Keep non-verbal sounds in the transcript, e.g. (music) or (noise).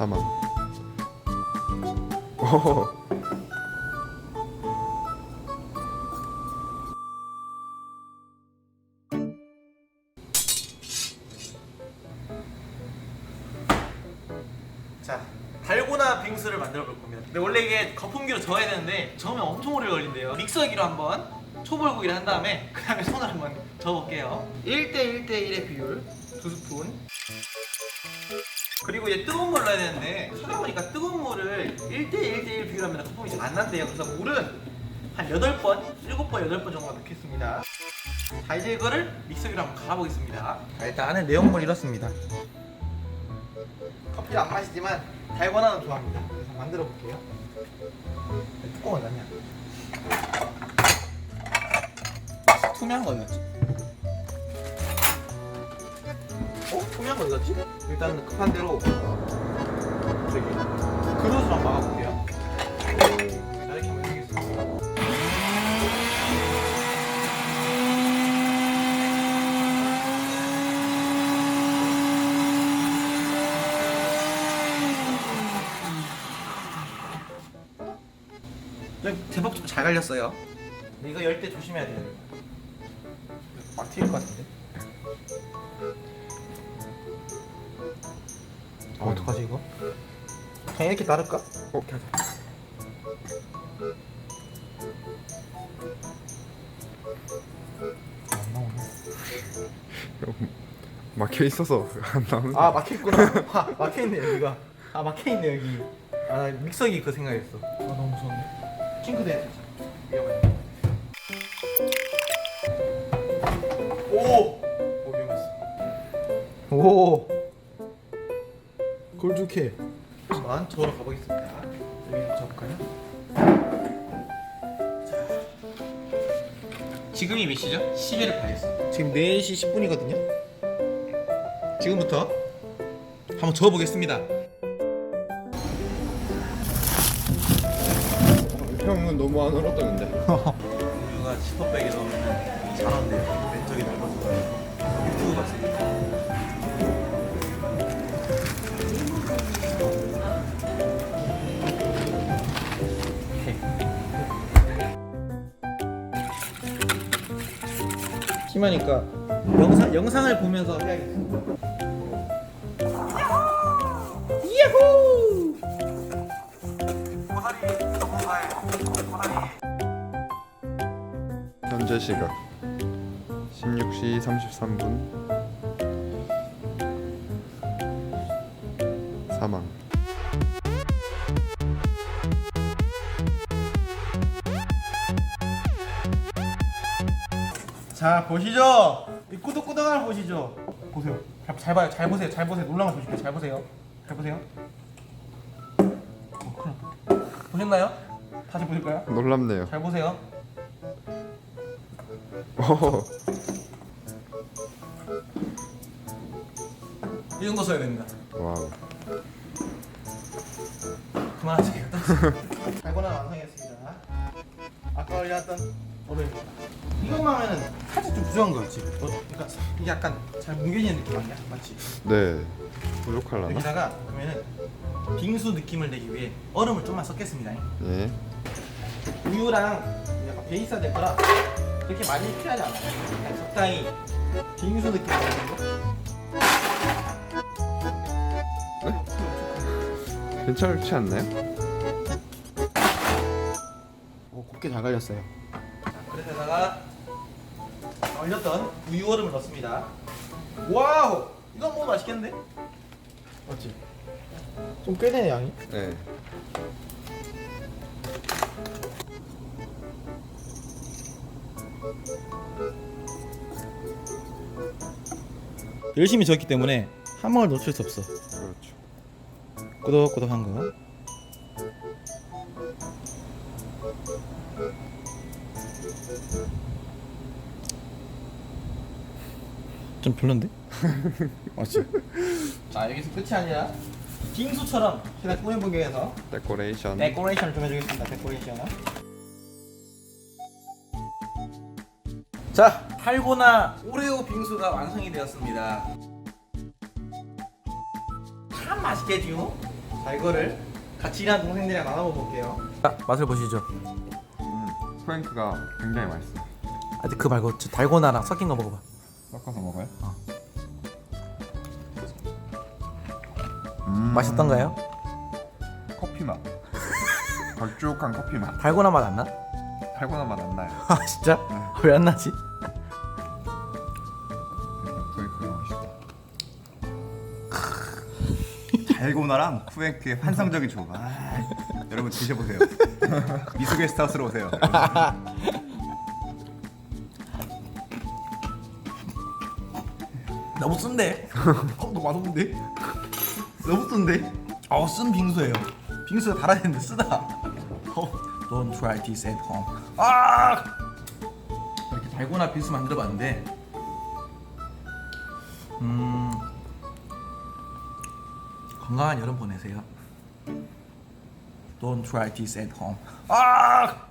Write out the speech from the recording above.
사망. 오. (laughs) 자, 달고나 빙수를 만들어 볼 겁니다. 근데 원래 이게 거품기로 저어야 되는데 저으면 엄청 오래 걸린대요. 믹서기로 한번 초벌구이를 한 다음에 그 다음에 손을 한번 저어볼게요. 1대 1대 1의 비율 두 스푼. 그리고 이제 뜨거운 물을 넣어야 되는데 찾아보니까 뜨거운 물을 1대 1대 1 비율 하면 거품이 잘 안 난대요. 그래서 물은 한 8번, 7번, 8번 정도 넣겠습니다. 자, 이제 이거를 믹서기로 한번 갈아보겠습니다. 자, 일단 안에 내용물 이렇습니다. 커피를 안 마시지만 달고나는 좋아합니다. 그래서 만들어 볼게요. 뚜껑을 놨냐? 투명한 거 어디갔지? 어? 투명한 거 어디 갔지? 일단은 급한 대로 저기 그릇으로 막아볼게요. 자 이렇게 하면 되겠습니다. 네, 제법 좀 잘 갈렸어요. 이거 열 때 조심해야 돼요. 막 튀길 것 같은데. 어, 어떡하지 이거? 그냥 이렇게 나를까? 어, 이렇게 하자. 안 나오네. (laughs) 막혀 있어서 안 나오는. 아 막혀있구나. 아 막혀있네 여기가. 아 막혀있네 여기. 아나 믹서기 그 생각했어. 아 너무 무서운데. 싱크대. 위험해. 오. 오 위험했어. 오. 골드캐. 한번 저으러 가보겠습니다. 여기 잡을까요? 자. 지금이 몇 시죠? 11을 반했어. 지금 4시 10분이거든요. 지금부터 한번 저어보겠습니다. 형은 너무 안 얼었다는데. 우유가 10%백에 넣으면 잘한대요. 왼쪽이 넓어져가지고. 유튜브 봤어요. 심하니까 영상 영상을 보면서 해야겠다. 야호! 현재 시각 16시 33분. 사망. 자 보시죠. 이 꾸덕꾸덕한 걸 보시죠. 보세요. 잘, 잘 봐요. 잘 보세요. 잘 보세요. 놀란 거 보실게요 잘 보세요. 잘 보세요. 어, 큰일 났다. 보셨나요? 다시 보실까요? 놀랍네요. 잘 보세요. 오. 이 정도 써야 됩니다. 와우. 그만하세요. (laughs) 달고나 완성했습니다. 아까 올려놨던 얼음입니다 이것만 하면은 살짝 좀 부족한 거 같지? 어, 그러니까 이게 약간 잘 뭉개지는 느낌 아니야? 맞지? 네. 부족할라나? 여기다가 그러면은 빙수 느낌을 내기 위해 얼음을 좀만 섞겠습니다. 예. 우유랑 약간 베이스가 될 거라 그렇게 많이 필요하지 않아요. 그냥 적당히 빙수 느낌 나는 거. 괜찮지 않나요? 오, 곱게 잘 갈렸어요. 자, 그릇에다가 얼렸던 우유 얼음을 넣습니다. 와우! 이거 먹으면 맛있겠는데? 맞지? 좀 꽤 되네 양이. 네. 열심히 졌기 때문에 한 방울 놓칠 수 없어. 그렇죠. 꾸덕꾸덕한 거. 좀 별론데? 맞지? (laughs) 자 여기서 끝이 아니라 빙수처럼 제가 꾸며보기 위해서 데코레이션. 데코레이션을 좀 해주겠습니다. 데코레이션. 자, 달고나 오레오 빙수가 완성이 되었습니다. 참 맛있겠죠? 자 이거를 같이 일하는 동생들이랑 나눠 볼게요. 자 맛을 보시죠. 음, 프랭크가 굉장히 맛있어. 아직 그 말고 저 달고나랑 섞인 거 먹어봐. 섞어서 먹어요? 어. 음, 맛있던가요? 커피 맛. (laughs) 걸쭉한 커피 맛. 달고나 맛 안 나? 달고나 맛 안 나요. (laughs) 아 진짜? 왜 안 나지? 달고나랑 쿠앤크의 환상적인 조합. 아, 여러분 드셔보세요. (laughs) 미숙의 스타우스로 오세요. 너무 쓴데? 어, 너무 맛없는데? 너무 쓴데? 어, 쓴 빙수예요. 빙수가 달아야 되는데 쓰다. 어, don't try this at home. 아! 이렇게 달고나 빙수 만들어봤는데, 음, 건강한 여름 보내세요. Don't try this at home. 아!